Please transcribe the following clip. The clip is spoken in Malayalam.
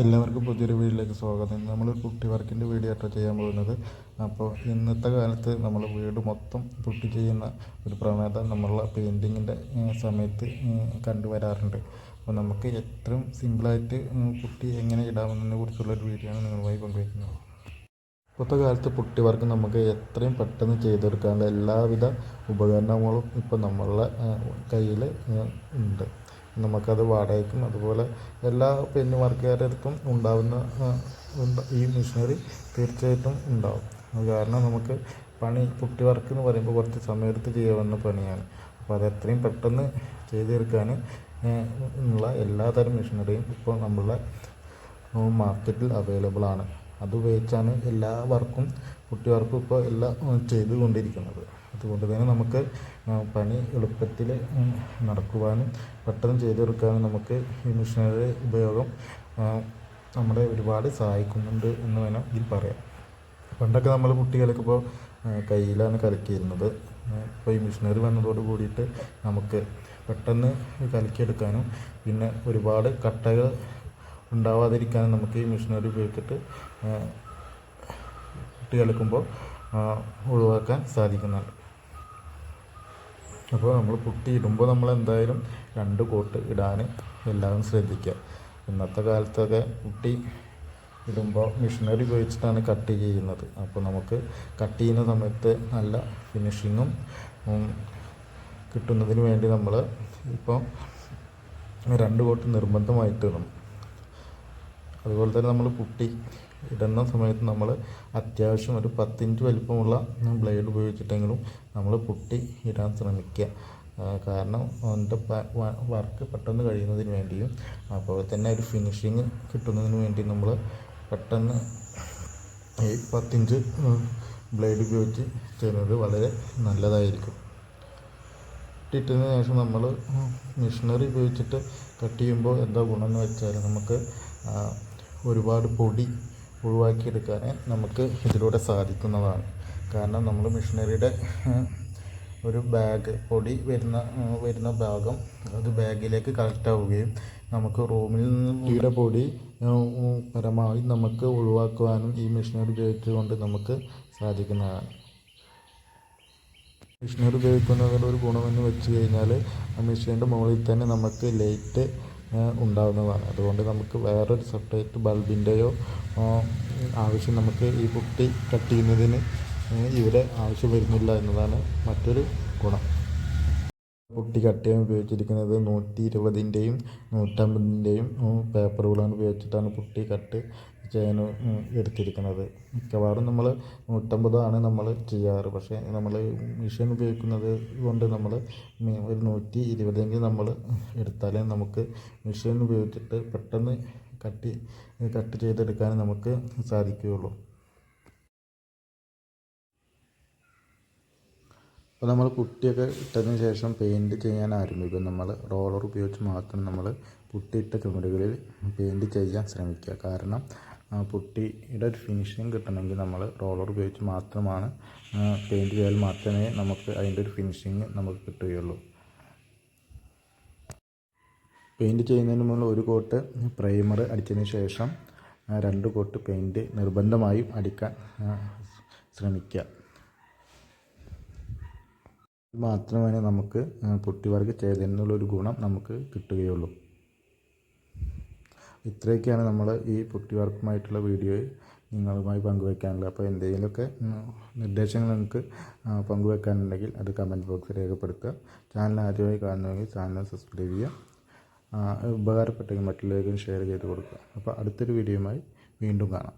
എല്ലാവർക്കും പുതിയൊരു വീഡിയോയിലേക്ക് സ്വാഗതം. നമ്മൾ പുട്ടി വർക്കിന്റെ വീഡിയോ ചെയ്യാൻ പോകുന്നത്. അപ്പോൾ ഇന്നത്തെ കാലത്ത് നമ്മൾ വീട് മൊത്തം പുട്ടി ചെയ്യുന്ന ഒരു പ്രവണത നമ്മളുടെ പെയിന്റിങ്ങിന്റെ സമയത്ത് കണ്ടുവരാറുണ്ട്. അപ്പോൾ നമുക്ക് എത്രയും സിമ്പിളായിട്ട് പുട്ടി എങ്ങനെ ഇടാമെന്നതിനെ കുറിച്ചുള്ളൊരു വീഡിയോ ആണ് നിങ്ങളുമായി പങ്കുവയ്ക്കുന്നത്. ഇപ്പോഴത്തെ കാലത്ത് പുട്ടി വർക്ക് നമുക്ക് എത്രയും പെട്ടെന്ന് ചെയ്തെടുക്കാനുള്ള എല്ലാവിധ ഉപകരണങ്ങളും ഇപ്പോൾ നമ്മളുടെ കയ്യിൽ ഉണ്ട്. നമുക്കത് വാടകയ്ക്കും അതുപോലെ എല്ലാ പെയിന്റ് വർക്കുകാരുടെ ഉണ്ടാവുന്ന ഈ മെഷീനറി തീർച്ചയായിട്ടും ഉണ്ടാവും. അത് കാരണം നമുക്ക് പണി പുട്ടി വർക്ക് എന്ന് പറയുമ്പോൾ കുറച്ച് സമയമെടുത്ത് ചെയ്യാവുന്ന പണിയാണ്. അപ്പോൾ അത് എത്രയും പെട്ടെന്ന് ചെയ്ത് തീർക്കാൻ ഉള്ള എല്ലാതരം മെഷീനറിയും ഇപ്പോൾ നമ്മളുടെ മാർക്കറ്റിൽ അവൈലബിൾ ആണ്. അത് ഉപയോഗിച്ചാണ് എല്ലാ വർക്കും കുട്ടി വർക്കും ഇപ്പോൾ എല്ലാം ചെയ്തുകൊണ്ടിരിക്കുന്നത്. അതുകൊണ്ട് തന്നെ നമുക്ക് പണി എളുപ്പത്തിൽ നടക്കുവാനും പെട്ടെന്ന് ചെയ്തെടുക്കാനും നമുക്ക് ഈ മെഷീനറി ഉപയോഗം നമ്മളെ ഒരുപാട് സഹായിക്കുന്നുണ്ട് എന്ന് ഇതിൽ പറയാം പണ്ടൊക്കെ നമ്മൾ കുട്ടികൾക്ക് ഇപ്പോൾ കയ്യിലാണ് കലക്കിയിരുന്നത്. ഇപ്പോൾ ഈ മിഷനറി വന്നതോട് കൂടിയിട്ട് നമുക്ക് പെട്ടെന്ന് കലക്കിയെടുക്കാനും പിന്നെ ഒരുപാട് കട്ടകൾ ഉണ്ടാവാതിരിക്കാനും നമുക്ക് ഈ മിഷനറി ഉപയോഗിച്ചിട്ട് കുട്ടി കലക്കുമ്പോൾ ഒഴിവാക്കാൻ സാധിക്കുന്നുണ്ട്. അപ്പോൾ നമ്മൾ പുട്ടി ഇടുമ്പോൾ നമ്മൾ എന്തായാലും രണ്ട് കോട്ട് ഇടാൻ എല്ലാവരും ശ്രദ്ധിക്കുക. ഇന്നത്തെ കാലത്തൊക്കെ പുട്ടി ഇടുമ്പോൾ മിഷനറി ഉപയോഗിച്ചിട്ടാണ് കട്ട് ചെയ്യുന്നത്. അപ്പോൾ നമുക്ക് കട്ട് ചെയ്യുന്ന സമയത്ത് നല്ല ഫിനിഷിങ്ങും കിട്ടുന്നതിന് വേണ്ടി നമ്മൾ ഇപ്പോൾ രണ്ട് കോട്ട് നിർബന്ധമായിട്ട് ഇടണം. അതുപോലെ തന്നെ നമ്മൾ പുട്ടി ഇടുന്ന സമയത്ത് നമ്മൾ അത്യാവശ്യം ഒരു പത്തിഞ്ച് വലിപ്പമുള്ള ബ്ലേഡ് ഉപയോഗിച്ചിട്ടെങ്കിലും നമ്മൾ പുട്ടി ഇടാൻ ശ്രമിക്കുക കാരണം അതിന്റെ വർക്ക് പെട്ടെന്ന് കഴിയുന്നതിന് വേണ്ടിയും അപ്പോൾ തന്നെ ഒരു ഫിനിഷിങ് കിട്ടുന്നതിന് വേണ്ടി നമ്മൾ പെട്ടെന്ന് ഈ പത്തിഞ്ച് ബ്ലേഡ് ഉപയോഗിച്ച് ചെയ്യുന്നത് വളരെ നല്ലതായിരിക്കും. ഇട്ടിട്ടതിന് ശേഷം നമ്മൾ മെഷീനറി ഉപയോഗിച്ചിട്ട് കട്ട് ചെയ്യുമ്പോൾ എന്താ ഗുണമെന്ന് വെച്ചാൽ നമുക്ക് ഒരുപാട് പൊടി ഒഴിവാക്കിയെടുക്കാൻ നമുക്ക് ഇതിലൂടെ സാധിക്കുന്നതാണ്. കാരണം നമ്മൾ മിഷനറിയുടെ ഒരു ബാഗ് പൊടി വരുന്ന വരുന്ന ഭാഗം അത് ബാഗിലേക്ക് കളക്റ്റ് ആവുകയും നമുക്ക് റൂമിൽ നിന്ന് പൊടി പരമാവധി നമുക്ക് ഒഴിവാക്കുവാനും ഈ മെഷീനറി ഉപയോഗിച്ചുകൊണ്ട് നമുക്ക് സാധിക്കുന്നതാണ്. മെഷീനറി ഉപയോഗിക്കുന്നതിന്റെ ഒരു ഗുണമെന്ന് വെച്ച് കഴിഞ്ഞാൽ ആ മെഷീന്റെ മുകളിൽ തന്നെ നമുക്ക് ലൈറ്റ് ഉണ്ടാകുന്നതാണ് അതുകൊണ്ട് നമുക്ക് വേറൊരു സെപ്പറേറ്റ് ബൾബിന്റെയോ ആവശ്യം നമുക്ക് ഈ പുട്ടി കട്ട് ചെയ്യുന്നതിന് ഇവിടെ ആവശ്യം വരുന്നില്ല എന്നതാണ് മറ്റൊരു ഗുണം. പുട്ടി കട്ട് ചെയ്യാൻ ഉപയോഗിച്ചിരിക്കുന്നത് നൂറ്റി ഇരുപതിന്റെയും നൂറ്റമ്പതിന്റെയും പേപ്പറുകളാണ് ഉപയോഗിച്ചിട്ടാണ് പുട്ടി കട്ട് ചെയ്യാൻ എടുത്തിരിക്കുന്നത്. മിക്കവാറും നമ്മൾ നൂറ്റമ്പതാണ് നമ്മൾ ചെയ്യാറ്. പക്ഷേ നമ്മൾ മെഷീൻ ഉപയോഗിക്കുന്നത് കൊണ്ട് നമ്മൾ ഒരു നൂറ്റി ഇരുപതെങ്കിലും നമ്മൾ എടുത്താലേ നമുക്ക് മെഷീൻ ഉപയോഗിച്ചിട്ട് പെട്ടെന്ന് കട്ട് കട്ട് ചെയ്തെടുക്കാൻ നമുക്ക് സാധിക്കുകയുള്ളൂ. അപ്പോൾ നമ്മൾ കുട്ടിയൊക്കെ ഇട്ടതിന് ശേഷം പെയിന്റ് ചെയ്യാൻ ആരംഭിക്കും. നമ്മൾ റോളർ ഉപയോഗിച്ച് മാത്രം നമ്മൾ പുട്ടിയിട്ട ചുമരുകളിൽ പെയിന്റ് ചെയ്യാൻ ശ്രമിക്കുക. കാരണം പുട്ടിയുടെ ഒരു ഫിനിഷിങ് കിട്ടണമെങ്കിൽ നമ്മൾ റോളർ ഉപയോഗിച്ച് മാത്രമാണ് പെയിന്റ് ചെയ്താൽ മാത്രമേ നമുക്ക് അതിന്റെ ഒരു ഫിനിഷിങ് നമുക്ക് കിട്ടുകയുള്ളൂ. പെയിന്റ് ചെയ്യുന്നതിന് മുമ്പ് ഒരു കോട്ട് പ്രൈമർ അടിച്ചതിന് ശേഷം രണ്ട് കോട്ട് പെയിന്റ് നിർബന്ധമായും അടിക്കാൻ ശ്രമിക്കുക. മാത്രമേ നമുക്ക് പുട്ടി വർക്ക് ചെയ്തതിനുള്ളൊരു ഗുണം നമുക്ക് കിട്ടുകയുള്ളൂ. ഇത്രയൊക്കെയാണ് നമ്മൾ ഈ പുട്ടി വർക്കുമായിട്ടുള്ള വീഡിയോ നിങ്ങളുമായി പങ്കുവെക്കാനുള്ളത്. അപ്പോൾ എന്തെങ്കിലുമൊക്കെ നിർദ്ദേശങ്ങൾ നിങ്ങൾക്ക് പങ്കുവെക്കാനുണ്ടെങ്കിൽ അത് കമന്റ് ബോക്സിൽ രേഖപ്പെടുത്തുക. ചാനൽ ആദ്യമായി കാണുന്നുവെങ്കിൽ ചാനൽ സബ്സ്ക്രൈബ് ചെയ്യുക. ഉപകാരപ്പെട്ടെങ്കിൽ മറ്റുള്ളവർക്കും ഷെയർ ചെയ്ത് കൊടുക്കുക. അപ്പോൾ അടുത്തൊരു വീഡിയോയുമായി വീണ്ടും കാണാം.